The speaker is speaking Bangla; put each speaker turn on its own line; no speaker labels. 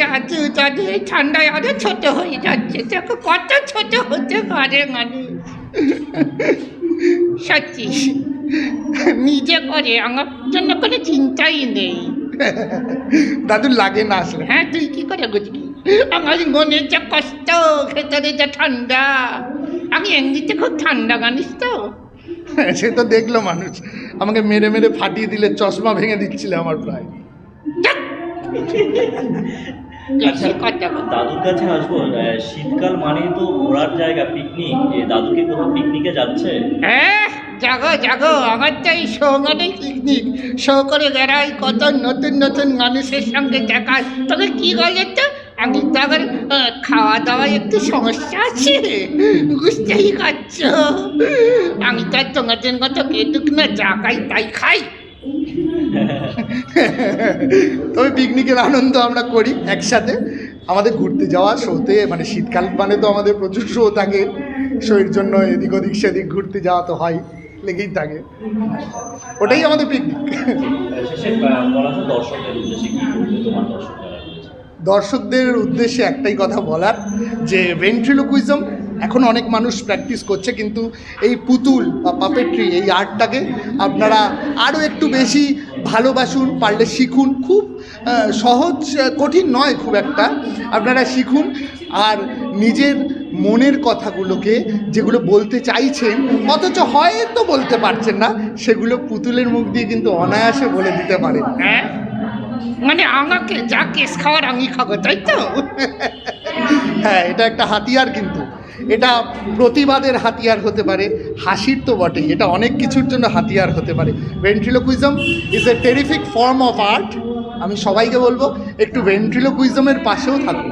দাদু দাদু এই ঠান্ডায় আরও ছোট হয়ে যাচ্ছে। দেখো কত ছোট হতে পারে মানুষ। সত্যি। নিজে করে আমার জন্য কোনো চিন্তাই নেই।
দাদুর লাগে না আসলে।
হ্যাঁ তুই কি করে বুঝবি আমার মনের যা কষ্ট ভেতরে যা ঠান্ডা। আমি এমনিতে খুব ঠান্ডা জানিস তো।
সে তো দেখল মানুষ। আমাকে মেরে মেরে ফাটিয়ে দিলে চশমা ভেঙে দিচ্ছিল আমার প্রায়।
দাদুর কাছে আসব। শীতকাল মানেই তো ঘোরার জায়গা পিকনিক দাদুকে কোথাও পিকনিকে যাচ্ছে?
হ্যাঁ জাগো জাগো আমার তো এই শো মানে পিকনিক শো করে বেড়াই কত নতুন নতুন মানুষের সঙ্গে দেখা। তবে কি বলে তো আমি তো আবার খাওয়া দাওয়ায় একটু সমস্যা আছে। বুঝতেই পারছ? আমি তো আর তোমাদের মতো পেটুক না যা খাই তাই খাই।
তবে পিকনিকের আনন্দ আমরা করি একসাথে। আমাদের ঘুরতে যাওয়া শোতে মানে শীতকাল মানে তো আমাদের প্রচুর শো থাকে। শোয়ের জন্য এদিক ওদিক সেদিক ঘুরতে যাওয়া তো হয় লেগেই থাকে। ওটাই আমাদের পিকনিক
দর্শকদের উদ্দেশ্যে
একটাই কথা বলার যে ভেন্ট্রিলোকুইজম এখন অনেক মানুষ প্র্যাকটিস করছে কিন্তু এই পুতুল বা পাপেট্রি এই আর্টটাকে আপনারা আরও একটু বেশি ভালোবাসুন পারলে শিখুন। খুব সহজ কঠিন নয় খুব একটা। আপনারা শিখুন। আর নিজের মনের কথাগুলোকে যেগুলো বলতে চাইছেন অথচ হয়তো বলতে পারছেন না সেগুলো পুতুলের মুখ দিয়ে কিন্তু অনায়াসে বলে দিতে পারেন।
হ্যাঁ? মানে আমাকে যা কেস খাওয়ার আমি খাব তাই তো?
হ্যাঁ এটা একটা হাতিয়ার কিন্তু। এটা প্রতিবাদের হাতিয়ার হতে পারে, হাসির তো বটেই, এটা অনেক কিছুর জন্য হাতিয়ার হতে পারে। Ventriloquism is a terrific form of art আমি সবাইকে বলব, একটু ভেন্ট্রিলোকুইজমের পাশেও থাকুন।